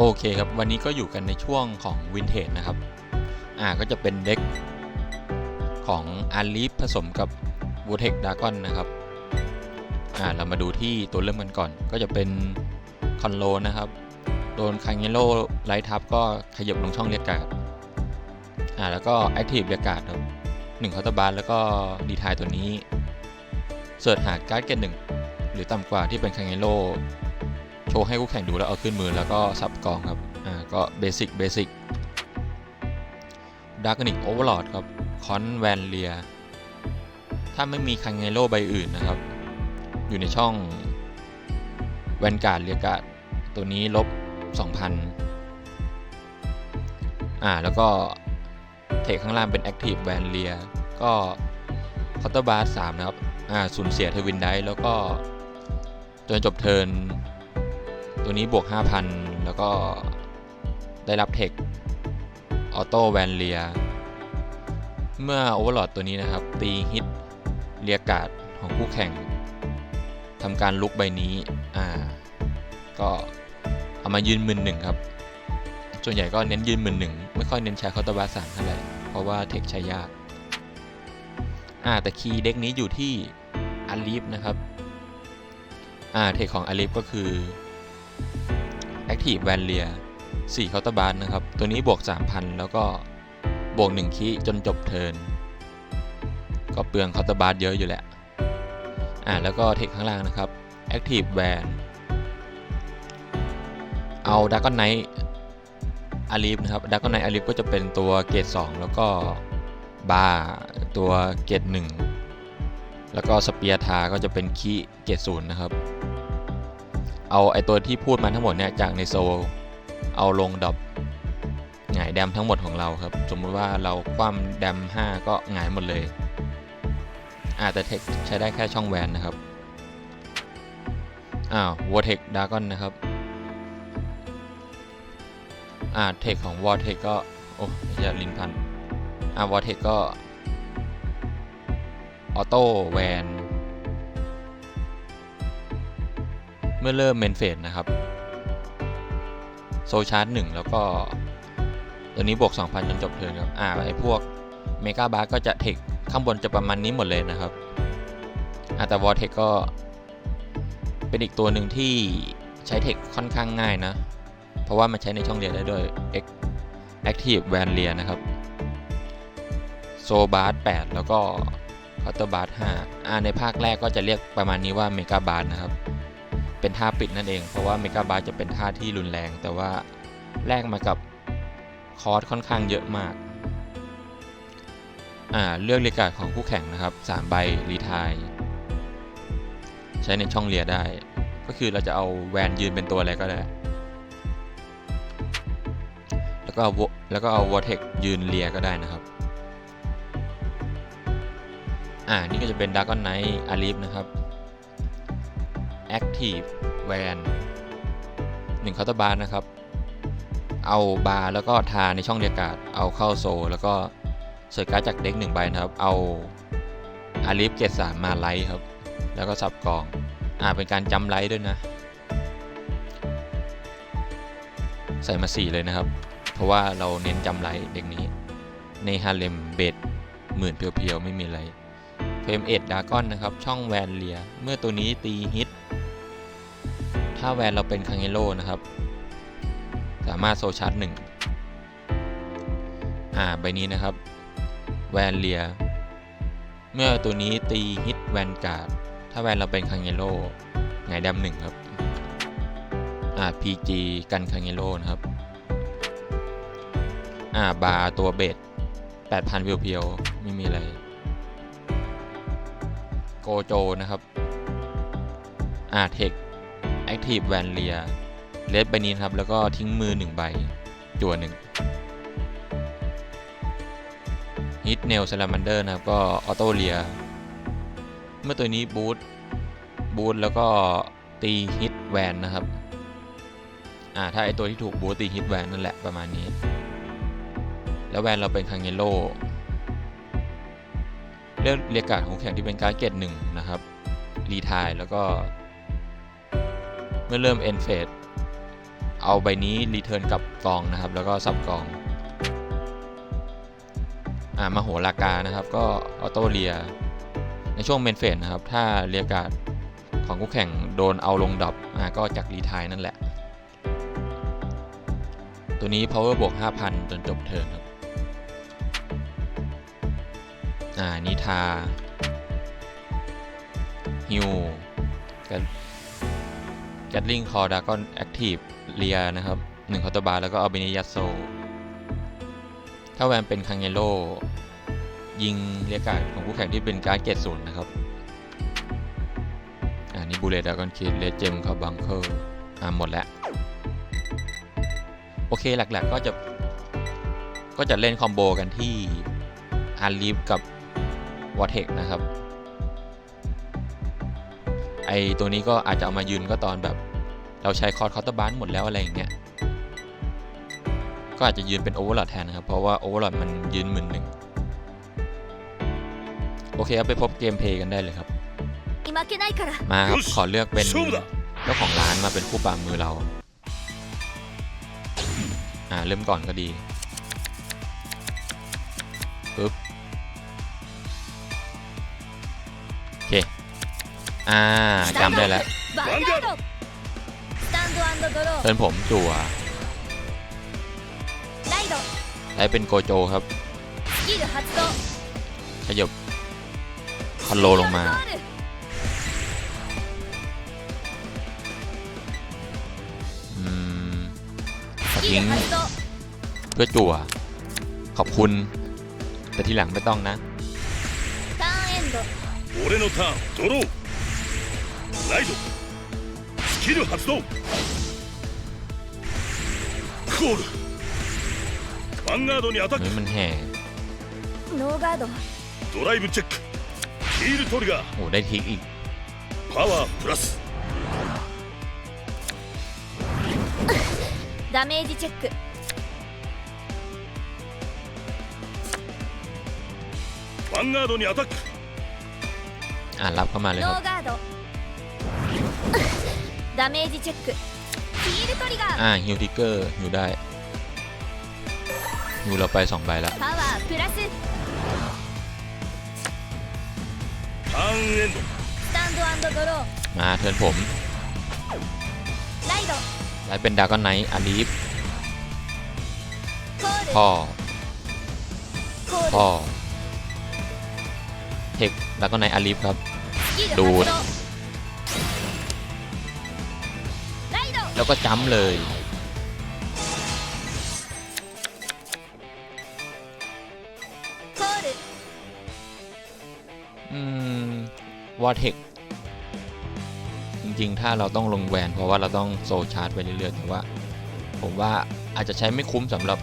โอเคครับ วันนี้ก็อยู่กันในช่วงของวินเทจนะครับ อ่าก็จะเป็นเด็กของอาลีฟผสมกับวูเทคดากอนนะครับ อ่าเรามาดูที่ตัวเริ่มกันก่อน ก็จะเป็นคอนโลนะครับ โดนคังเยโลไลท์ทับก็ขยับลงช่องเรียกการ์ดอ่าแล้วก็แอคทีฟเรียกการ์ดครับหนึ่งคาน์เตบาร์แล้วก็ดีทายตัวนี้เสิร์ชหาการ์ดเกตหนึ่งหรือต่ำกว่าที่เป็นคังเยโล โชว์ให้คู่แข่งดูแล้วเอาขึ้นมือแล้วก็สับกองครับอ่าก็เบสิกเบสิกดาร์กนิกโอเวอร์ลอดครับคอนแวนเลียถ้าไม่มีคังเงโลใบอื่นนะครับ อยู่ในช่องแวนการ์ดเรียกาตัวนี้ลบ 2,000 อ่าแล้วก็เทคข้างล่างเป็นแอคทีฟแวนเลียก็คอ u เตอร์บาร์สามนะครับ อ่าสูญเสียเทวินได้แล้วก็จนจบเทิร์น ตัวนี้บวก 5,000 แล้วก็ได้รับเทคออโต้แวนเลียเมื่อโอเวอร์ลอดตัวนี้นะครับ ตีฮิตเรียกาดของคู่แข่งทำการลุกใบนี้อ่าก็เอามายืนมืนหนึ่งครับ ส่วนใหญ่ก็เน้นยืนมืนหนึ่งไม่ค่อยเน้นใช้เคาตอร์บาสามเท่าไหร่เพราะว่าเทคใช้ยากอ่าแต่คีย์เด็กนี้อยู่ที่อาลีฟนะครับอ่าเทคของอาลีฟก็คือ Active v a l i a 4เคาน์เตอร์บาร์นะครับ ตัวนี้บวก 3,000 แล้วก็บวก 1 คีจนจบเทิร์น ก็เปลืองเคาน์เตอร์บาร์เยอะอยู่แหละ อ่าแล้วก็เทคข้างล่างนะครับ Active Van เอาด a ก o n ไน g h t อาลีฟนะครับด a ก o n ไน g h t อาลีฟก็จะเป็นตัวเกรด2แล้วก็บาร์ตัวเกรด1แล้วก็สเปียร์ทาก็จะเป็นคีเกรด0นะครับ เอาไอตัวที่พูดมาทั้งหมดเนี่ยจากในโซลเอาลงดอปหงายแดมทั้งหมดของเราครับ สมมุติว่าเราคว่ำแดม 5 ก็หงายหมดเลยอาแต่เทคใช้ได้แค่ช่องแวนนะครับ อ้าววอเทคดากอนนะครับอ่าเทคของวอเทคก็ โอ้อย่าลินพันอ่าวอเทคก็ ออโต้แวน เมื่อเริ่มเมนเฟสนะครับ โซชาร์จหนึ่งแล้วก็ ตัวนี้บวก 2,000 จนจบเทิร์นครับ อ่าไอพวกเมกาบาร์ก็จะเทคข้างบนจะประมาณนี้หมดเลยนะครับอ่าแต่วอเทคก็เป็นอีกตัวหนึ่งที่ใช้เทคค่อนข้างง่ายนะ เพราะว่ามันใช้ในช่องเรียนได้ด้วย Active v a n l i a นะครับโซบาร์8แล้วก็คอ u เตอร์บาร์5อ่าในภาคแรกก็จะเรียกประมาณนี้ว่าเมกาบาร์นะครับ เป็นท่าปิดนั่นเอง เพราะว่าเมกาบาร์จะเป็นท่าที่รุนแรง แต่ว่าแลกมากับคอร์สค่อนข้างเยอะมาก อ่าเลือกเรกาดของคู่แข่งนะครับ 3 ใบรีทายใช้ในช่องเลียได้ ก็คือเราจะเอาแวนยืนเป็นตัวอะไรก็ได้ แล้วก็เอาแล้วก็เอาวอเทคยืนเลียก็ได้นะครับ อ่านี่ก็จะเป็นด a r k อนไนท์อาลีฟนะครับ Active Van 1เคาน์เตอร์บาร์นะครับ เอาบาร์แล้วก็ทาในช่องเรียการ์ดเอาเข้าโซ แล้วก็เสิร์ชการ์ดจากเด็กหนึ่งใบนะครับ เอาอาลีฟเกตสามมาไลท์ครับ แล้วก็สับกอง อ่าเป็นการจำไลท์ด้วยนะ ใส่มา4เลยนะครับ เพราะว่าเราเน้นจำไลท์เด็กนี้ ในฮาเลมเบดหมื่นเพียวๆ ไม่มีอะไรเฟมเอ็ดดากอนนะครับ ช่องแวนเลีย เมื่อตัวนี้ตีฮิต ถ้าแวนเราเป็นคังเอโลนะครับ สามารถโซชาร์จหนึ่งอ่าใบนี้นะครับ แวนเลีย เมื่อตัวนี้ตีฮิตแวนการ์ด ถ้าแวนเราเป็นคังเอโลไงดำหนึ่งครับอ่า PG กันคังเอโลนะครับอ่าบาร์ตัวเบส8,000 เพียวๆ ไม่มีอะไร โกโจนะครับอ่าเทค Active v a n l i a เลสใบนี้ครับ แล้วก็ทิ้งมือ 1 ใบ จั่วหนึ่ง Hit Nail Salamander นะครับ ก็ออโต้เลีย เมื่อตัวนี้บูทบูทแล้วก็ตีฮิตแวนนะครับ อ่า ถ้าไอตัวที่ถูกบูทตีฮิตแวนนั่นแหละประมาณนี้ แล้วแวนเราเป็นคังเยโลเลือกเรียกการของแข่งที่เป็นการ์ดเกตหนึ่งนะครับ รีทายแล้วก็ เมื่อเริ่มเอนเฟสเอาใบนี้รีเทิร์นกลับกองนะครับ แล้วก็สับกองอ่ามาโหรากานะครับ ก็ออโต้เลียในช่วงเมนเฟสนะครับ ถ้าเรียกการ์ดของคู่แข่งโดนเอาลงดรอปอ่าก็จากรีไทายนั่นแหละ ตัวนี้ power บวก 5,000 จนจบเทิร์นครับอ่านิทาฮิวกัน แกตลิงคอร์ดากอนแอคทีฟเลียนะครับ1คอตบาร์แล้วก็เอาเบนิยัสโซ ถ้าแวนเป็นคังเยโลยิงเรียกการของคู่แข่งที่เป็นการดเกตศูนย์นะครับอ่านี่บูเลตดากอนคิดเลเจมคาบังเคิลอ่าหมดแล้ว โอเคหลักๆก็จะ ก็จะเล่นคอมโบกันที่ฮาร์ลีฟกับวอเทคนะครับ ไอตัวนี้ก็อาจจะเอามายืนก็ตอนแบบ เราใช้คอร์ดคอร์เตอร์บานหมดแล้วอะไรอย่างเงี้ยก็อาจจะยืนเป็นโอเวอร์ลอดแทนนะครับ เพราะว่าโอเวอร์ลอดมันยืนหมื่นหนึ่งโอเคเอาไปพบเกมเพย์กันได้เลยครับ มาครับ ขอเลือกเป็นเจ้าของร้านมาเป็นผู้ปราบมือเรา อ่า เริ่มก่อนก็ดีอ่าจำได้แล้ว バンガードスタンドドロー เทิร์นผมจั่ว ライド ได้เป็นโกโจครับ スキル発動 ขยบคอนโลลงมา ゴール อืมขอ スキ ทิ้ ル ง 発動 เพื่อจั่ว ขอบคุณ แต่ทีหลังไม่ต้องนะ ターンエンド俺のターンドロー ライドスキル発動コールヴァンガードにアタッ เฮ้ยมันแห่ ノーガードクドライブチェックヒールトリガー โอ้ได้ทิกอีก パワープラスダメージチェックヴァンガードにアタック อ่านรับเข้ามาเลย ノ ครับ ーガード ダメージチェックヒールトリガー อ่าฮิวทิกเกอร์ฮิวได้ฮิวเราไปสองใบละ パワープラスターンエンドスタンドドロー มาเทิร์นผม ライド ไล่เป็นดากอนไนท์อาลีฟ コール พ่อ コール พ่อ เทคดากอนไนท์อาลีฟครับ スキル ดู 発 ด 動 แล้วก็จัมป์เลยコールอืมวอเทคจริงๆ ถ้าเราต้องลงแวนเพราะว่าเราต้องโซลชาร์จไปเรื่อยๆ แต่ว่า ผมว่าอาจจะใช้ไม่คุ้มสำหรับ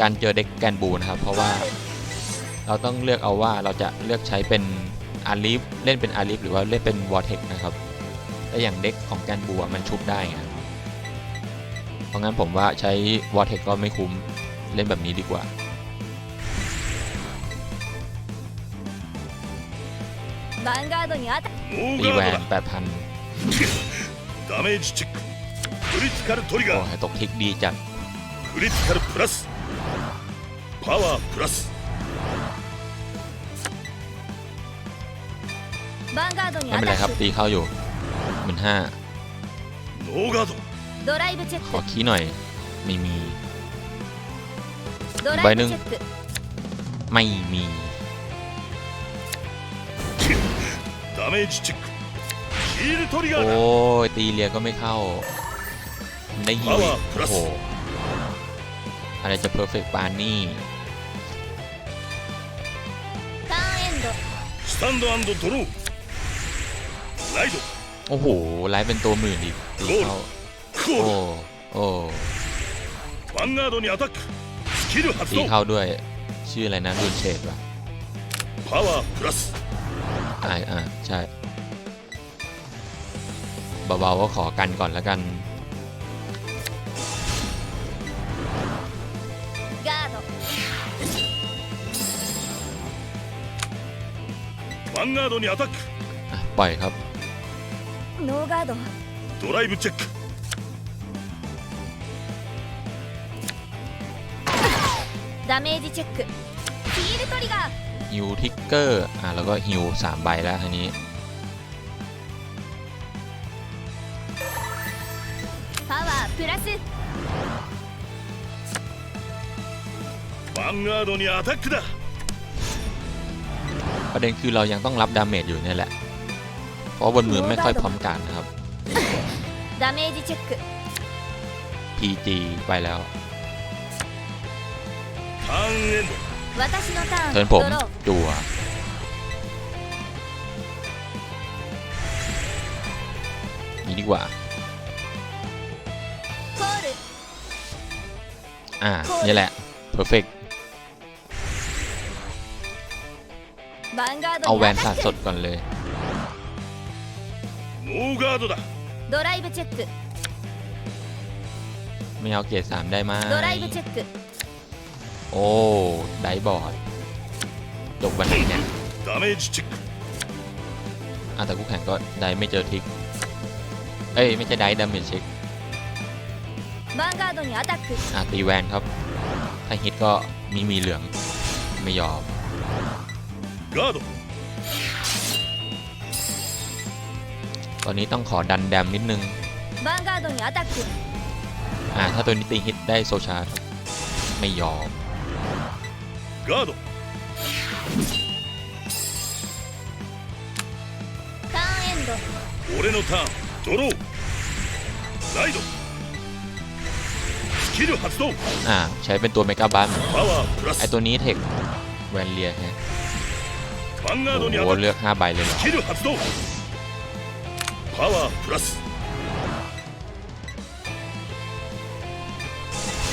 การเจอเด็กแกนบูนะครับ เพราะว่าเราต้องเลือกเอาว่าเราจะเลือกใช้เป็นอาลีฟเล่นเป็นอาลีฟหรือว่าเล่นเป็นวอเทคนะครับ และอย่างเด็กของแกนบัวมันชุบได้ไงเพราะงั้นผมว่าใช้วอเทคก็ไม่คุ้มเล่นแบบนี้ดีกว่าตีแหวน8,000ดาเมจเช็คคริติคอลทริกเกอร์ตกทิกดีจัดคริติคอลพลัสพาวรไม่เป็นไรครับตีเข้าอยู่ หมื่นห้า ノーガードドライブチェッ ขอคีย์หน่อย ไม่มี クドライブチェック ไม่มี ダメージチェックヒールトリガ โอ้ ーだ ยตีเรียก็ไม่เข้ามันได้ยิวอีก Power โอ้ plus โหอะไรจะเพอร์เฟกต์ปานนี่ ターンエンドスタンドドローライド โอ้โหไลฟ์เป็นตัวหมื่นอีกตีเขาโอ้โอ้ตีเข้าด้วย ชื่ออะไรนะรุนเชดวะอ่าอ่าใช่เบาว่าขอกันก่อนแล้วกันปล่อยครับ ノーガードドライブチェックダメージチェックヒールトリガーฮิวทิกเกอร์อะแล้วก็ฮิวสามใบแล้วทีนี้パワープラスヴァンガードにアタックだประเด็นคือเรายังต้องรับดาเมจอยู่เนี่ยแหละ ราะบนมือไม่ค่อยพร้อมกันนะครับ ダメージチェック PG ไปแล้ว ターンエンド私のターン เทิร์นผม ドロー จั่วนี่ดีกว่า コール อ่า นี่แหละ perfect ヴァンガー เอา ド แว に น アタ สา ッ ดสดก่อนเลย ノーガードだクドライブチェック ไม่เอาเกียร์สามได้ไหม ドライブチェック โอ้ ไดบอร์ดจบวันไหนเนี่ย ダメージチェック อ่ะแต่คู่แข่งก็ไดไม่เจอทิก เอ้ย ไม่ใช่ไดดาเมจเช็ค ヴァンガードにアタック อ่ะตีแวนครับ ถ้าฮิตก็มีมีเหลือง ไม่ยอม ガード ตอนนี้ต้องขอดันแดมนิดนึง ヴァンガードにアタック อ่า ถ้าตัวนี้ตีฮิตได้โซชาร์จครับไม่ยอม ガードターンエンド俺のターンドローライドスキル発動 อ่า ใช้เป็นตัวเมกาบัน パワープラ ไอ ス ตัวนี้เทคแวนเลียฮะ ヴァンガードにア โอ้ タ โห ック เลือก 5 ใบเลยเหรอ スキル発動 パワープラス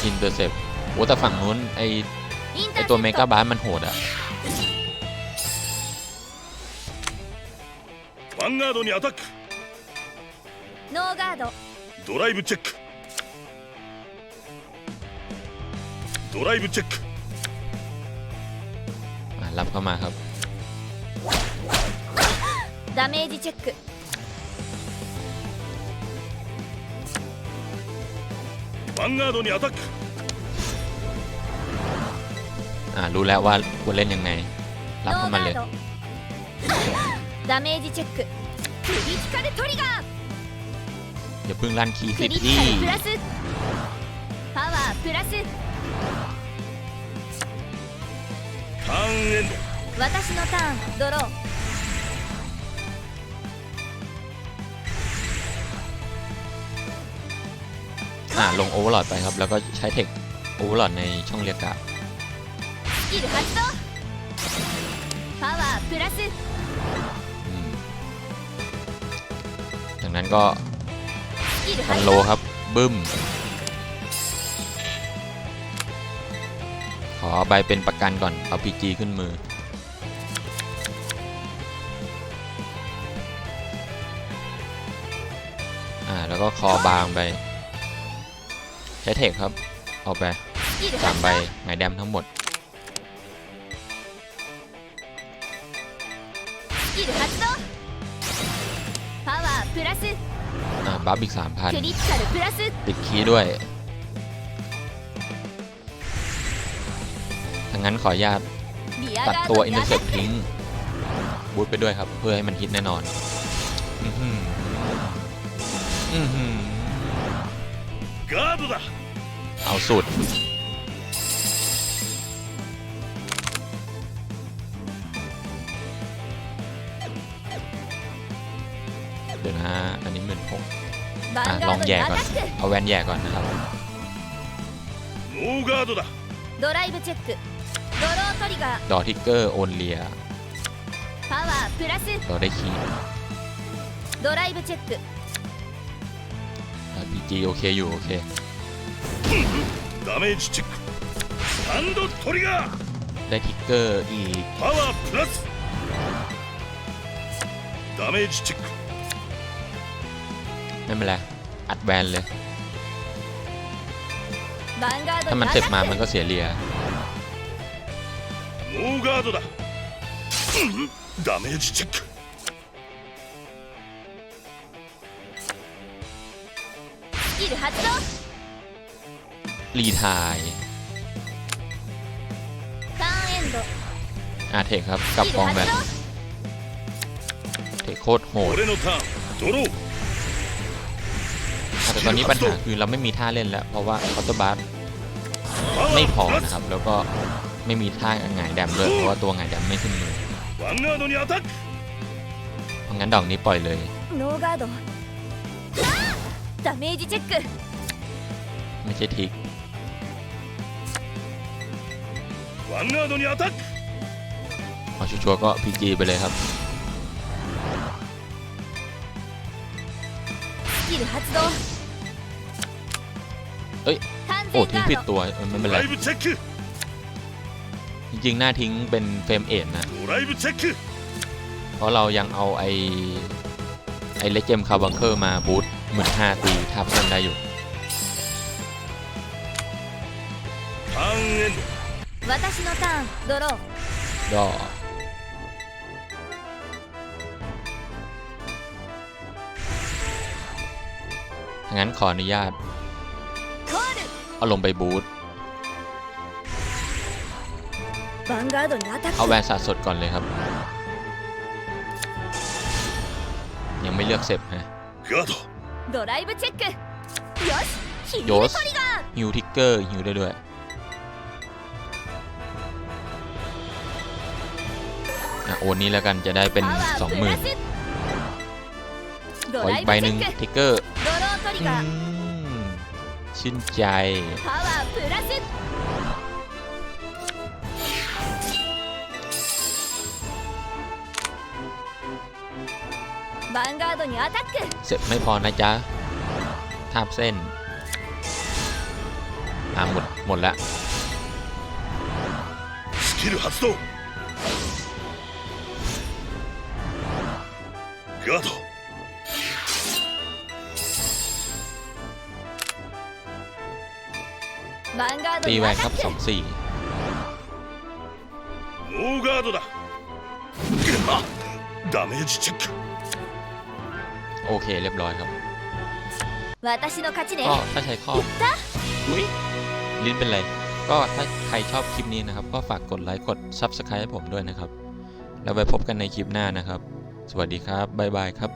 อินเตอร์เซปโอ้แต่ฝั่งนู้นไอ イン ไอ ター ตัว セ เม プ กา ト บันมันโหดอะ ヴァンガードにアタックノーガードドライブチェックドライブチェック อ่ะรับเข้ามาครับ ダメージチェック ヴァンガードにアタック อ่ารู้แล้วว่าควรเล่นยังไง รับ ノ เข้า ー มา ガ เลย ードダメージチェッククリティカルトリガー อย่าเพิ่งลั่นคีย์ ク สิ リティ พี่ カルプラスパワープラスターンエンド私のターンドロー ่าลงโอเวอร์ลอดไปครับ แล้วก็ใช้เทคโอเวอร์ลอดในช่องเรียกกาดังนั้นก็ฮันโลครับ บึ้ม ขอใบเป็นประกันก่อน เอาพีจีขึ้นมือ อ่า แล้วก็คอบางไป ใช้เทคครับ เอาไปสามใบหงายแดมทั้งหมดบัฟอีกสามพันติดคีด้วยถ้างั้นขออนุญาตตัดตัวอินเตอร์เซ็ปทิ้งบูทไปด้วยครับ เพื่อให้มันฮิตแน่นอน อืมอืม ガードだ เอาสุด เดี๋ยวนะ อันนี้หมื่นหก ヴァ อ่ะ ン ล ガ อง ードに แย่ アタ ก่อน ック เอาแวนแย่ก่อนนะครับ ノーガードだドライブチェックドロートリガー ดอทิกเกอร์โอนเลีย パワープラス ดอได้คีย์ ドライブチェック พีจีโอเคอยู่ โอเค ダメージチェックスタンドトリガー ได้ทิกเกอร์อีก パワープラスダメージチェック ไม่เป็นไร อัดแวนเลย ヴァンガード ถ้า に มัน ア เสร็จ タ มา ッ มัน ク ก็เสียเลีย ノーガードだうんダメージチェック ル発動 รีไทาย อาเทคครับกลับ スキ ก ル อง 発 แบ 動 นเทคโคตรโหด 俺のターンドロー แต่ตอนนี้ปัญหาคือเราไม่มีท่าเล่นแล้ว เพราะว่าคอร์ตบาร์ パワ ไม่พอ ープラ นะ ス ครับ แล้วก็ไม่มีท่าหงายแดมด้วยเพราะว่าตัวหงายแดมไม่ขึ้นมือ ヴァンガードにアタック เพราะงั้นดอกนี้ปล่อยเลย ノーガード ダメージチェック ไม่ใช่ทิก ヴァンガードにアタック พอชัวร์ๆก็พีจีไปเลยครับ スキル発動えい完 โอ้ 全 ทิ้ง ガ ผิ ー ด ド ตัวเออไม่เป็น ド ไร ライブチェック จริงๆ หน้าทิ้งเป็นเฟรมเอ็ดนะ ドライブチェック เพราะเรายังเอาไอไอเลเจมคาบังเคอร์มาบูท เหมือนฮาตูทับมันได้อยู่ดองั้นขออนุญาต เอาลงไปบูทเอาแวนสะสดก่อนเลยครับ ยังไม่เลือกเสพฮะ ドドライブチェックよしヒール โย ト ส リガー ฮิวทิกเกอร์ฮิวได้ด้วยอ่ะโอนนี้แล้วกันจะได้เป็น パワープラ 20,000 スド ขอ ラ อี イ ก ブ ใบ チ หนึ่ ェ ง ック ทิกเกอร์ ドロートリ อื ガー มชื่นใจ パワープラス เสร็จไม่พอนะจ๊ะทาบเส้น อ่าหมด หมดละ スキル発動ガードヴァンガード ตี に แว ア น タ ครับ ック สองสี่ ノーガードだあダメージチェック โอเคเรียบร้อยครับก็ถ้าใช้ข้อลิ้นเป็นไร ก็ถ้าใครชอบคลิปนี้นะครับ ก็ฝากกดไลค์กด Subscribe ให้ผมด้วยนะครับ แล้วไปพบกันในคลิปหน้านะครับ สวัสดีครับบ๊ายบายครับ